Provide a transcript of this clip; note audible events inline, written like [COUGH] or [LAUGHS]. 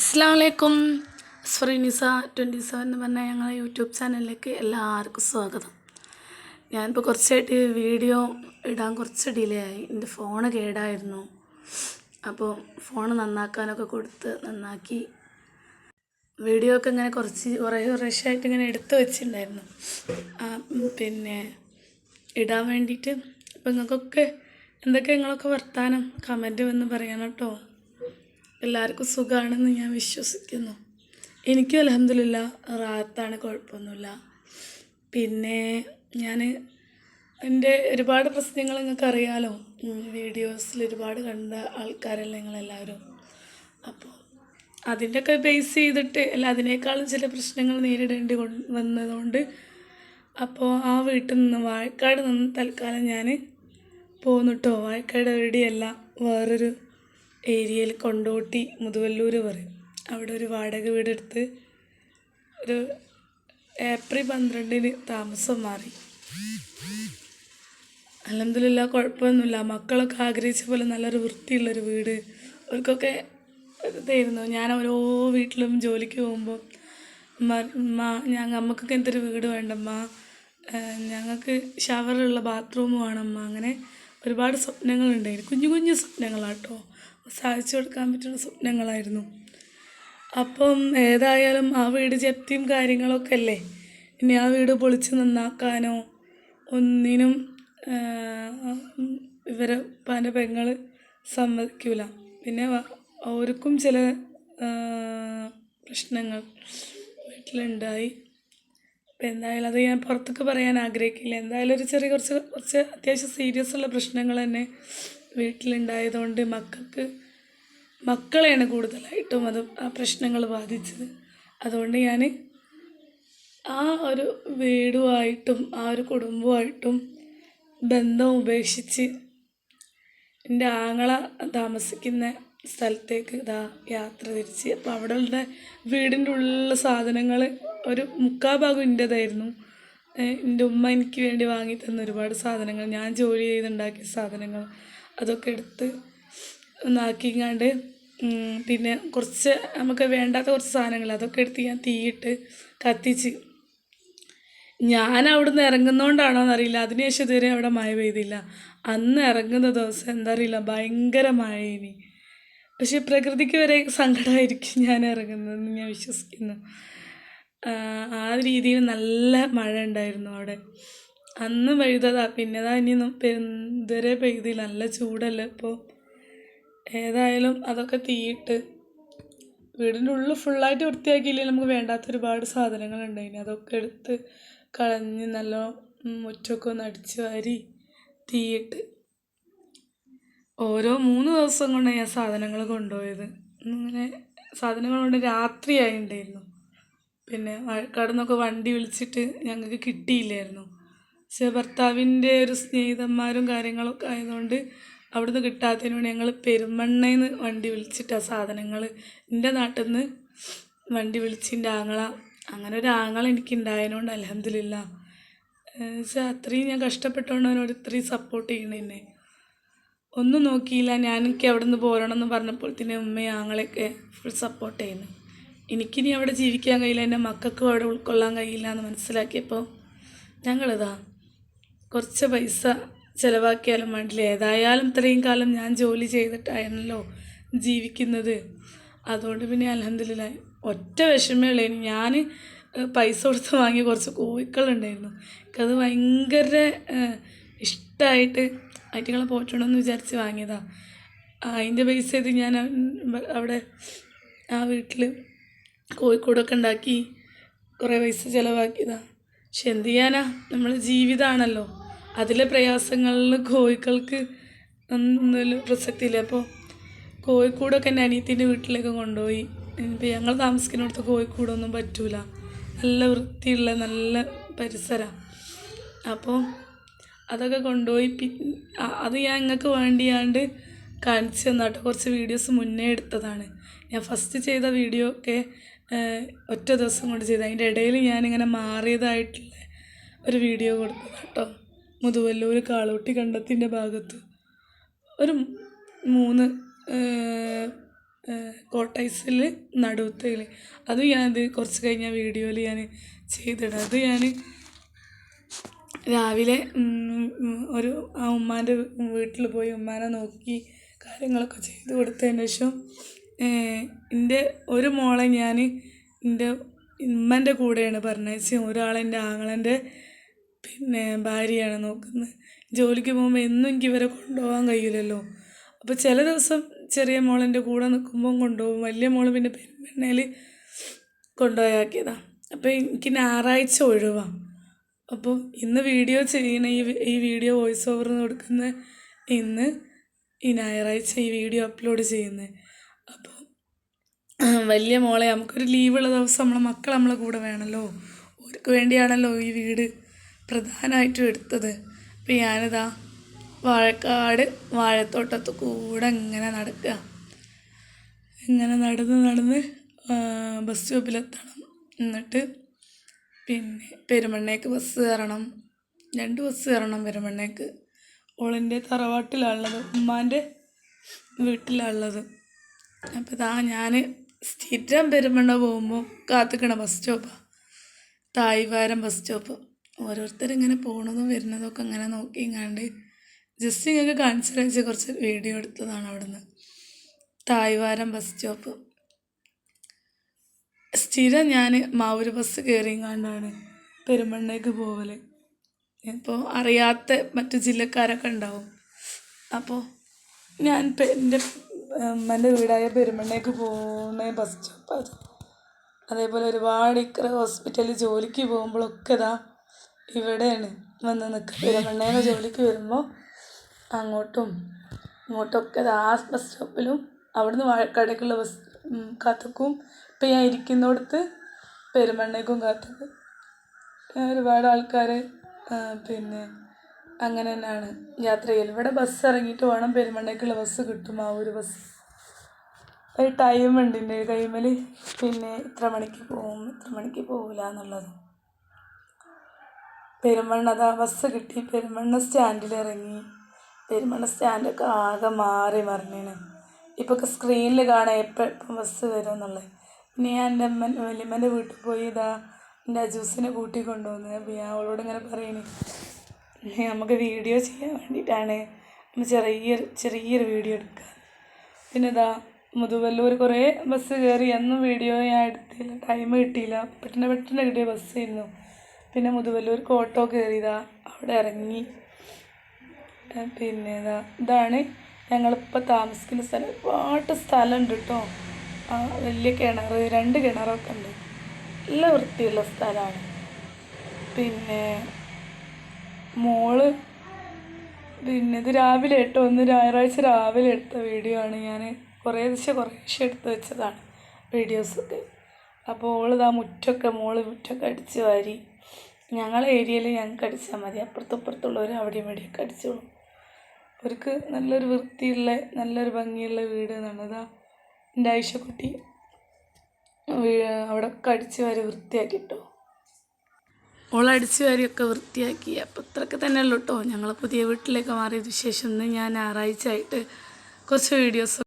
അസ്സാം വലൈക്കും സ്ഫറിനിസ twenty seven എന്ന് പറഞ്ഞ ഞങ്ങളെ യൂട്യൂബ് ചാനലിലേക്ക് എല്ലാവർക്കും സ്വാഗതം. ഞാനിപ്പോൾ കുറച്ചായിട്ട് വീഡിയോ ഇടാൻ കുറച്ച് ഡിലേ ആയി. എന്റെ ഫോണ് കേടായിരുന്നു. അപ്പോൾ ഫോൺ നന്നാക്കാനൊക്കെ കൊടുത്ത് നന്നാക്കി. വീഡിയോ ഒക്കെ ഇങ്ങനെ കുറച്ച് കുറേ കുറേശ്ശായിട്ട് ഇങ്ങനെ എടുത്ത് വെച്ചിട്ടുണ്ടായിരുന്നു. പിന്നെ ഇടാൻ വേണ്ടിയിട്ട് അപ്പോൾ നിങ്ങൾക്കൊക്കെ എന്തൊക്കെ നിങ്ങളൊക്കെ വർത്താനം? കമന്റ് വന്ന് പറയണം കേട്ടോ. എല്ലാവർക്കും സുഖമാണെന്ന് ഞാൻ വിശ്വസിക്കുന്നു. എനിക്കും അലഹമില്ല റാത്താണ് കുഴപ്പമൊന്നുമില്ല. പിന്നെ ഞാൻ എന്റെ ഒരുപാട് പ്രശ്നങ്ങൾ നിങ്ങൾക്ക് അറിയാലോ വീഡിയോസിൽ ഒരുപാട് കണ്ട ആൾക്കാരല്ലേ നിങ്ങളെല്ലാവരും. അപ്പോൾ അതിന്റെയൊക്കെ ബേസ് ചെയ്തിട്ട് അല്ല അതിനേക്കാളും ചില പ്രശ്നങ്ങൾ നേരിടേണ്ടി കൊണ്ട് വന്നതുകൊണ്ട് അപ്പോൾ ആ വീട്ടിൽ നിന്ന് വാഴക്കാട് നിന്ന് തൽക്കാലം ഞാൻ പോന്നിട്ടോ. വാഴക്കാട് എവിടെയല്ല വേറൊരു ഏരിയയിൽ കൊണ്ടോട്ടി മുതുവല്ലൂർ പറയും. അവിടെ ഒരു വാടക വീടെടുത്ത് ഒരു ഏപ്രിൽ പന്ത്രണ്ടിന് താമസം മാറി. അലഹമില്ല കുഴപ്പമൊന്നുമില്ല. മക്കളൊക്കെ ആഗ്രഹിച്ച പോലെ നല്ലൊരു വൃത്തിയുള്ളൊരു വീട്. അവർക്കൊക്കെ ഇതായിരുന്നു. ഞാൻ ഓരോ വീട്ടിലും ജോലിക്ക് പോകുമ്പോൾ ഞങ്ങൾ അമ്മക്കൊക്കെ എന്തൊരു വീട് വേണ്ടമ്മ? ഞങ്ങൾക്ക് ഷവറുള്ള ബാത്റൂം വേണമ്മ അങ്ങനെ ഒരുപാട് സ്വപ്നങ്ങളുണ്ടായിരുന്നു കുഞ്ഞു കുഞ്ഞു സ്വപ്നങ്ങളാട്ടോ. സാധിച്ചു കൊടുക്കാൻ പറ്റുന്ന സ്വപ്നങ്ങളായിരുന്നു. അപ്പം ഏതായാലും ആ വീട് ജപ്തിയും കാര്യങ്ങളൊക്കെ അല്ലേ? ഇനി ആ വീട് പൊളിച്ച് നന്നാക്കാനോ ഒന്നിനും ഇവരെ പല പെങ്ങൾ സമ്മതിക്കൂല. പിന്നെ അവർക്കും ചില പ്രശ്നങ്ങൾ വീട്ടിലുണ്ടായി. അപ്പം എന്തായാലും അത് ഞാൻ പുറത്തൊക്കെ പറയാൻ ആഗ്രഹിക്കില്ല. എന്തായാലും ഒരു ചെറിയ കുറച്ച് കുറച്ച് അത്യാവശ്യം സീരിയസ് ഉള്ള പ്രശ്നങ്ങൾ തന്നെ വീട്ടിലുണ്ടായതുകൊണ്ട് മക്കൾക്ക് മക്കളെയാണ് കൂടുതലായിട്ടും അത് ആ പ്രശ്നങ്ങൾ ബാധിച്ചത്. അതുകൊണ്ട് ഞാൻ ആ ഒരു വീടുമായിട്ടും ആ ഒരു കുടുംബമായിട്ടും ബന്ധം ഉപേക്ഷിച്ച് എന്റെ ആങ്ങള താമസിക്കുന്ന സ്ഥലത്തേക്ക് ഇതാ യാത്ര തിരിച്ച്. അപ്പോൾ അവിടെ ഉള്ള വീടിന്റെ ഉള്ളിലുള്ള സാധനങ്ങൾ ഒരു മുക്കാൽ ഭാഗം എന്റേതായിരുന്നു എന്റെ ഉമ്മ എനിക്ക് വേണ്ടി വാങ്ങി തന്ന ഒരുപാട് സാധനങ്ങൾ ഞാൻ ജോലി ചെയ്തുണ്ടാക്കിയ സാധനങ്ങൾ. അതൊക്കെ എടുത്ത് ഒന്നാക്കിങ്ങാണ്ട് പിന്നെ കുറച്ച് നമുക്ക് വേണ്ടാത്ത കുറച്ച് സാധനങ്ങൾ അതൊക്കെ എടുത്ത് ഞാൻ തീയിട്ട് കത്തിച്ച്. ഞാൻ അവിടുന്ന് ഇറങ്ങുന്നോണ്ടാണോ എന്നറിയില്ല അതിനുശേഷം ഇതുവരെ അവിടെ മഴ പെയ്തില്ല. അന്ന് ഇറങ്ങുന്ന ദിവസം എന്താ അറിയില്ല ഭയങ്കര മഴയിനി. പക്ഷെ പ്രകൃതിക്ക് വരെ സങ്കടമായിരിക്കും [LAUGHS] ഞാൻ ഇറങ്ങുന്നതെന്ന് ഞാൻ വിശ്വസിക്കുന്നു. ആ, ആ രീതിയിൽ നല്ല മഴ ഉണ്ടായിരുന്നു അവിടെ. അന്ന് പെയ്തതാ പിന്നെതാ ഇനി പെരുന്തരെ പെയ്തി നല്ല ചൂടല്ലേ ഇപ്പോൾ ഏതായാലും അതൊക്കെ തീയിട്ട് വീടിന്റെ ഉള്ളിൽ ഫുള്ളായിട്ട് വൃത്തിയാക്കിയില്ലെങ്കിൽ നമുക്ക് വേണ്ടാത്ത ഒരുപാട് ഇനി അതൊക്കെ എടുത്ത് കളഞ്ഞ് നല്ല മുറ്റമൊക്കെ ഒന്ന് അടിച്ച് വാരി തീയിട്ട് ഓരോ മൂന്ന് ദിവസം കൊണ്ടാണ് ഞാൻ സാധനങ്ങൾ കൊണ്ടുപോയത്. ഇങ്ങനെ സാധനങ്ങൾ കൊണ്ട് രാത്രിയായി ഉണ്ടായിരുന്നു. പിന്നെ നിന്നൊക്കെ വണ്ടി വിളിച്ചിട്ട് ഞങ്ങൾക്ക് കിട്ടിയില്ലായിരുന്നു. പക്ഷേ ഭർത്താവിന്റെ ഒരു സ്നേഹിതന്മാരും കാര്യങ്ങളൊക്കെ ആയതുകൊണ്ട് അവിടുന്ന് കിട്ടാത്തതിന് വേണ്ടി ഞങ്ങൾ പെരുമണ്ണയിൽ വണ്ടി വിളിച്ചിട്ടാ സാധനങ്ങൾ എന്റെ നാട്ടിൽ നിന്ന് വണ്ടി വിളിച്ചിന്റെ ആങ്ങള അങ്ങനെ ഒരു ആങ്ങള എനിക്ക് ഉണ്ടായതുകൊണ്ട് അലഹമില്ല പക്ഷേ അത്രയും ഞാൻ കഷ്ടപ്പെട്ടുകൊണ്ട് അവനോട് ഇത്രയും സപ്പോർട്ട് ചെയ്യണ എന്നെ. ഒന്നും നോക്കിയില്ല ഞാൻ എനിക്ക് അവിടെ നിന്ന് പോരണം എന്ന് പറഞ്ഞപ്പോഴത്തേനും ഉമ്മയും ആങ്ങളെയൊക്കെ ഫുൾ സപ്പോർട്ട് ചെയ്യുന്നു എനിക്കിനി അവിടെ ജീവിക്കാൻ കഴിയില്ല എന്റെ മക്കൾക്കും അവിടെ ഉൾക്കൊള്ളാൻ കഴിയില്ല എന്ന് മനസ്സിലാക്കിയപ്പോൾ ഞങ്ങളിതാ കുറച്ച് പൈസ ചിലവാക്കിയാലും വേണ്ടില്ല. ഏതായാലും ഇത്രയും കാലം ഞാൻ ജോലി ചെയ്തിട്ടായിരുന്നല്ലോ ജീവിക്കുന്നത്. അതുകൊണ്ട് പിന്നെ അലഹദില്ല ഒറ്റ വിഷമമുള്ളൂ ഞാൻ പൈസ കൊടുത്ത് വാങ്ങിയ കുറച്ച് കോഴിക്കളുണ്ടായിരുന്നു. എനിക്കത് ഭയങ്കര ഇഷ്ടമായിട്ട് ആയിട്ടുകളെ പോറ്റണമെന്ന് വിചാരിച്ച് വാങ്ങിയതാണ് അതിന്റെ പൈസ ഇത് ഞാൻ അവിടെ ആ വീട്ടിൽ കോഴിക്കോടൊക്കെ ഉണ്ടാക്കി കുറേ പൈസ ചിലവാക്കിയതാണ് പക്ഷെ എന്ത് ചെയ്യാനാ? നമ്മൾ ജീവിതമാണല്ലോ അതിലെ പ്രയാസങ്ങളിൽ കോഴികൾക്ക് ഒന്നും പ്രസക്തിയില്ല. അപ്പോൾ കോഴിക്കൂടൊക്കെ എന്റെ അനിയത്തിന്റെ വീട്ടിലേക്ക് കൊണ്ടുപോയി. ഇപ്പം ഞങ്ങൾ താമസിക്കുന്നിടത്ത് കോഴിക്കൂടൊന്നും പറ്റൂല. നല്ല വൃത്തിയുള്ള നല്ല പരിസരമാണ് അപ്പോൾ അതൊക്കെ കൊണ്ടുപോയി പി അത് ഞാൻ നിങ്ങൾക്ക് വേണ്ടിയാണ്ട് കാണിച്ചു തന്നാട്ടോ. കുറച്ച് വീഡിയോസ് മുന്നേ എടുത്തതാണ്. ഞാൻ ഫസ്റ്റ് ചെയ്ത വീഡിയോ ഒക്കെ ഒറ്റ ദിവസം കൊണ്ട് ചെയ്ത്. അതിന്റെ ഇടയിൽ ഞാനിങ്ങനെ മാറിയതായിട്ടുള്ള ഒരു വീഡിയോ കൊടുത്തത് കേട്ടോ മുതുവല്ലൂർ കാളോട്ടി കണ്ടത്തിന്റെ ഭാഗത്ത് ഒരു മൂന്ന് കോട്ടൈസിൽ നടുവത്തേൽ അത് ഞാനത് കുറച്ച് കഴിഞ്ഞ വീഡിയോയിൽ ഞാൻ ചെയ്തിടാം. അത് ഞാൻ രാവിലെ ഒരു ആ ഉമ്മാന്റെ വീട്ടിൽ പോയി ഉമ്മാനെ നോക്കി കാര്യങ്ങളൊക്കെ ചെയ്ത് കൊടുത്തതിന് ശേഷം എന്റെ ഒരു മോളെ ഞാൻ എന്റെ ഉമ്മന്റെ കൂടെയാണ് പറഞ്ഞയച്ചത്. ഒരാളെന്റെ ആങ്ങളന്റെ പിന്നെ ഭാര്യയാണ് നോക്കുന്നത്. ജോലിക്ക് പോകുമ്പോൾ എന്നും എനിക്ക് ഇവരെ കൊണ്ടുപോകാൻ കഴിയില്ലല്ലോ. അപ്പോൾ ചില ദിവസം ചെറിയ മോളെന്റെ കൂടെ നിൽക്കുമ്പം കൊണ്ടുപോകും. വലിയ മോൾ പിന്നെ പെരുമ്പണ്ണയിൽ കൊണ്ടുപോയാക്കിയതാണ് അപ്പോൾ എനിക്ക് ഞായറാഴ്ച ഒഴിവാണ് അപ്പോൾ ഇന്ന് വീഡിയോ ചെയ്യണ ഈ ഈ വീഡിയോ വോയിസ് ഓവർ കൊടുക്കുന്ന ഇന്ന് ഈ ഞായറാഴ്ച ഈ വീഡിയോ അപ്ലോഡ് ചെയ്യുന്നത് അപ്പോൾ വലിയ മോളെ നമുക്കൊരു ലീവുള്ള ദിവസം നമ്മളെ മക്കൾ നമ്മളെ കൂടെ വേണമല്ലോ അവർക്ക് വേണ്ടിയാണല്ലോ ഈ വീട് പ്രധാനമായിട്ടും എടുത്തത്. അപ്പോൾ ഞാനിതാ വാഴക്കാട് വാഴത്തോട്ടത്ത് കൂടെ ഇങ്ങനെ നടക്കുക. ഇങ്ങനെ നടന്ന് നടന്ന് ബസ് സ്റ്റോപ്പിലെത്തണം. എന്നിട്ട് പിന്നെ പെരുമണ്ണേക്ക് ബസ് കയറണം. രണ്ട് ബസ് കയറണം പെരുമണ്ണേക്ക്. ഓളിന്റെ തറവാട്ടിലാണുള്ളത് ഉമ്മാന്റെ വീട്ടിലാണുള്ളത്. അപ്പോൾ ഇതാ ഞാൻ സ്ഥിരം പെരുമണ്ണ പോകുമ്പോൾ കാത്തിക്കണ ബസ് സ്റ്റോപ്പാണ് തായ്വാരം ബസ് സ്റ്റോപ്പ്. ഓരോരുത്തരിങ്ങനെ പോണതും വരുന്നതും ഒക്കെ അങ്ങനെ നോക്കിങ്ങാണ്ട് ജസ്റ്റ് ഞങ്ങൾക്ക് കാണിച്ചു വെച്ച് കുറച്ച് വീഡിയോ എടുത്തതാണ് അവിടുന്ന്. തായ്വാരം ബസ് സ്റ്റോപ്പ് സ്ഥിരം ഞാൻ മാവൂര് ബസ് കയറിയങ്ങാണ്ടാണ് പെരുമണ്ണേക്ക് പോവൽ ഇപ്പോൾ അറിയാത്ത മറ്റു ജില്ലക്കാരൊക്കെ ഉണ്ടാവും. അപ്പോൾ ഞാൻ എന്റെ അമ്മന്റെ വീടായ പെരുമണ്ണേക്ക് പോകുന്ന ബസ് സ്റ്റോപ്പ് അത് അതേപോലെ ഒരുപാട് ഇക്കറ ഹോസ്പിറ്റലിൽ ജോലിക്ക് പോകുമ്പോഴൊക്കെ ഇതാ ഇവിടെയാണ് വന്ന് നിൽക്കുക പെരുമണ്ണയിൽ ജോലിക്ക് വരുമ്പോൾ അങ്ങോട്ടും ഇങ്ങോട്ടൊക്കെ ആ ബസ് സ്റ്റോപ്പിലും അവിടുന്ന് വാഴക്കാടേക്കുള്ള ബസ് കാത്തക്കും. ഇപ്പം ഞാൻ ഇരിക്കുന്നിടത്ത് പെരുമണ്ണേക്കും കാത്തുക്കും ഒരുപാട് ആൾക്കാർ പിന്നെ അങ്ങനെ തന്നെയാണ് യാത്ര ചെയ്യൽ ഇവിടെ ബസ് ഇറങ്ങിയിട്ട് വേണം പെരുമണ്ണേക്കുള്ള ബസ് കിട്ടും ആ ഒരു ബസ് ഒരു ടൈം ഉണ്ട് എന്റെ പിന്നെ ഇത്ര മണിക്ക് പോകും ഇത്ര മണിക്ക് പോകില്ല എന്നുള്ളത് പെരുമണ്ണ അതാ ബസ് കിട്ടി. പെരുമണ്ണ സ്റ്റാൻഡിൽ ഇറങ്ങി. പെരുമണ്ണ സ്റ്റാൻഡൊക്കെ ആകെ മാറി മറിഞ്ഞാണ് ഇപ്പോൾ ഒക്കെ സ്ക്രീനിൽ കാണാം എപ്പോൾ എപ്പം ബസ് വരും എന്നുള്ളത് പിന്നെ ഞാൻ എന്റെ അമ്മ വലിയമ്മന്റെ വീട്ടിൽ പോയി ഇതാ എന്റെ അജൂസിനെ കൂട്ടി കൊണ്ടുവന്ന് അപ്പോൾ ഞാൻ അവളോട് ഇങ്ങനെ പറയണേ. നമുക്ക് വീഡിയോ ചെയ്യാൻ വേണ്ടിയിട്ടാണ് ചെറിയൊരു ചെറിയൊരു വീഡിയോ എടുക്കുക പിന്നെ ഇതാ മുതുവല്ലൂർ കുറേ ബസ് കയറി എന്നും വീഡിയോ ഞാൻ എടുത്തില്ല. ടൈം കിട്ടിയില്ല. പെട്ടെന്ന് പെട്ടെന്ന് കിട്ടിയ ബസ്സായിരുന്നു പിന്നെ മുതുവല്ലൂർക്ക് ഓട്ടോ കയറിയതാ. അവിടെ ഇറങ്ങി. പിന്നെ ഇതാ ഇതാണ് ഞങ്ങളിപ്പോൾ താമസിക്കുന്ന സ്ഥലം. ഒരുപാട് സ്ഥലമുണ്ട് കേട്ടോ ആ വലിയ കിണർ രണ്ട് കിണറൊക്കെ ഉണ്ട്. നല്ല വൃത്തിയുള്ള സ്ഥലമാണ് പിന്നെ മോൾ പിന്നെ ഇത് രാവിലെ ഇട്ടോ ഒന്ന് ഞായറാഴ്ച രാവിലെ എടുത്ത വീഡിയോ ആണ്. ഞാൻ കുറേ ദിവസം കുറേശ്ശെ എടുത്ത് വെച്ചതാണ് വീഡിയോസൊക്കെ. അപ്പോൾ ഓളിതാ മുറ്റൊക്കെ മോൾ മുറ്റൊക്കെ അടിച്ച് വാരി. ഞങ്ങളെ ഏരിയയിൽ ഞങ്ങൾക്ക് അടിച്ചാൽ മതി. അപ്പുറത്തും ഇപ്പുറത്തുള്ളവർ അവിടെയും ഇവിടെയൊക്കെ അടിച്ചോളും. അവർക്ക് നല്ലൊരു വൃത്തിയുള്ള നല്ലൊരു ഭംഗിയുള്ള വീട് എന്നുള്ളതാ എന്റെ ആയിഷക്കുട്ടി അവിടെ ഒക്കെ അടിച്ച് വാരി വൃത്തിയാക്കി കേട്ടോ ഓളടിച്ച് വാരിയൊക്കെ വൃത്തിയാക്കി. അപ്പോൾ ഇത്രയൊക്കെ തന്നെ ഉള്ളൂ കേട്ടോ ഞങ്ങൾ പുതിയ വീട്ടിലേക്ക് മാറിയത് ശേഷം ഇന്ന് ഞാൻ ഞായറാഴ്ച ആയിട്ട് കുറച്ച് വീഡിയോസ്